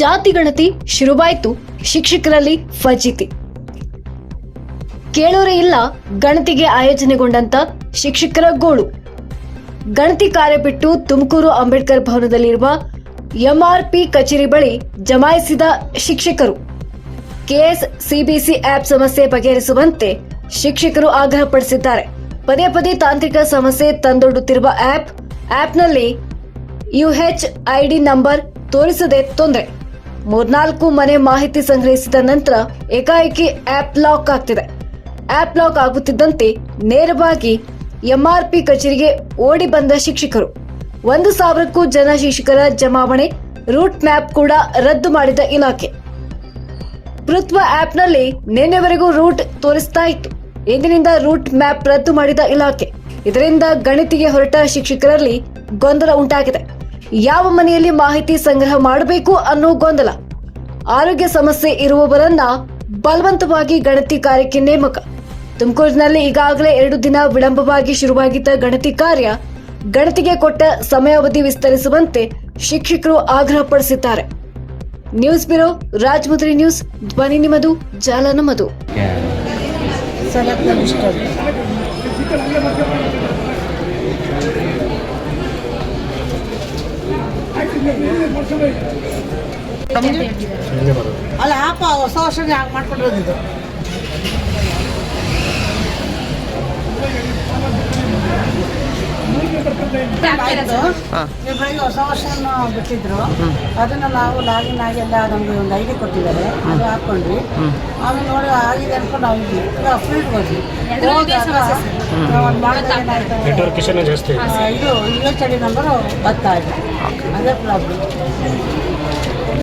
ಜಾತಿ ಗಣತಿ ಶುರುವಾಯಿತು. ಶಿಕ್ಷಕರಲ್ಲಿ ಫಜೀತಿ. ಕೇಳೋರೇ ಇಲ್ಲ ಗಣತಿಗೆ ಆಯೋಜನೆಗೊಂಡಂತ ಶಿಕ್ಷಕರ ಗೋಳು. ಗಣತಿ ಕಾರ್ಯ ಬಿಟ್ಟು ತುಮಕೂರು ಅಂಬೇಡ್ಕರ್ ಭವನದಲ್ಲಿರುವ ಎಂಆರ್ಪಿ ಕಚೇರಿ ಬಳಿ ಜಮಾಯಿಸಿದ ಶಿಕ್ಷಕರು. ಕೆಎಸ್ ಸಿಬಿಸಿ ಆಪ್ ಸಮಸ್ಯೆ ಬಗೆಹರಿಸುವಂತೆ ಶಿಕ್ಷಕರು ಆಗ್ರಹಪಡಿಸಿದ್ದಾರೆ. ಪದೇ ಪದೇ ತಾಂತ್ರಿಕ ಸಮಸ್ಯೆ ತಂದೊಡ್ಡುತ್ತಿರುವ ಆಪ್, ಆಪ್ನಲ್ಲಿ ಯುಎಚ್ ಐಡಿ ನಂಬರ್ ತೋರಿಸದೆ ತೊಂದರೆ. ಮೂರ್ನಾಲ್ಕು ಮನೆ ಮಾಹಿತಿ ಸಂಗ್ರಹಿಸಿದ ನಂತರ ಏಕಾಏಕಿ ಆಪ್ ಲಾಕ್ ಆಗ್ತಿದೆ. ಆಪ್ ಲಾಕ್ ಆಗುತ್ತಿದ್ದಂತೆ ನೇರವಾಗಿ ಎಂಆರ್ಪಿ ಕಚೇರಿಗೆ ಓಡಿ ಬಂದ ಶಿಕ್ಷಕರು. ಒಂದು ಸಾವಿರಕ್ಕೂ ಜನ ಶಿಕ್ಷಕರ ಜಮಾವಣೆ, ರೂಟ್ ಮ್ಯಾಪ್ ಕೂಡ ರದ್ದು ಮಾಡಿದ ಇಲಾಖೆ. ಪೃಥ್ವ ಆಪ್ನಲ್ಲಿ ನಿನ್ನೆವರೆಗೂ ರೂಟ್ ತೋರಿಸ್ತಾ ಇತ್ತು. ಇಂದಿನಿಂದ ರೂಟ್ ಮ್ಯಾಪ್ ರದ್ದು ಮಾಡಿದ ಇಲಾಖೆ. ಇದರಿಂದ ಗಣಿತಿಗೆ ಹೊರಟ ಶಿಕ್ಷಕರಲ್ಲಿ ಗೊಂದಲ ಉಂಟಾಗಿದೆ. ಯಾವ ಮನೆಯಲ್ಲಿ ಮಾಹಿತಿ ಸಂಗ್ರಹ ಮಾಡಬೇಕು ಅನ್ನೋ ಗೊಂದಲ? ಆರೋಗ್ಯ ಸಮಸ್ಯೆ ಇರುವವರನ್ನ ಬಲವಂತವಾಗಿ ಗಣತಿ ಕಾರ್ಯಕ್ಕೆ ನೇಮಕ. ತುಮಕೂರಿನಲ್ಲಿ ಈಗಾಗಲೇ ಎರಡು ದಿನ ವಿಳಂಬವಾಗಿ ಶುರುವಾಗಿದ್ದ ಗಣತಿ ಕಾರ್ಯ ಗಣತಿಗೆ ಕೊಟ್ಟ ಸಮಯಾವಧಿ ವಿಸ್ತರಿಸುವಂತೆ ಶಿಕ್ಷಕರು ಆಗ್ರಹಪಡಿಸಿದ್ದಾರೆ. ನ್ಯೂಸ್ ಬ್ಯೂರೋ ರಾಜಮುದ್ರಿ ನ್ಯೂಸ್, ಧ್ವನಿ ನಿಮ್ಮದು, ಜಾಲ ನಮ್ಮದು. ಅಲ್ಲ ಆಪ ಹೊಸ ವರ್ಷ ಮಾಡ್ಕೊಂಡಿರೋದು ಇದು. ಆಯ್ತು. ಬೆಳಿಗ್ಗೆ ಹೊಸ ವರ್ಷವನ್ನು ಬಿಟ್ಟಿದ್ರು. ಅದನ್ನ ನಾವು ಲಾಗಿನ್ ಆಗಿ ಎಲ್ಲ ನಮಗೆ ಒಂದು ಐ ಡಿ ಕೊಟ್ಟಿದ್ದಾರೆ ಅದು ಹಾಕೊಂಡ್ವಿ ಆಮೇಲೆ ನೋಡಿ ಆಗಿದೆ ಅನ್ಕೊಂಡು ನಾವು ಫೀಲ್ಡ್ ಹೋದ್ವಿ. ಇದು U H I D number ಬರ್ತಾ ಇದೆ. ಅದೇ ಪ್ರಾಬ್ಲಮ್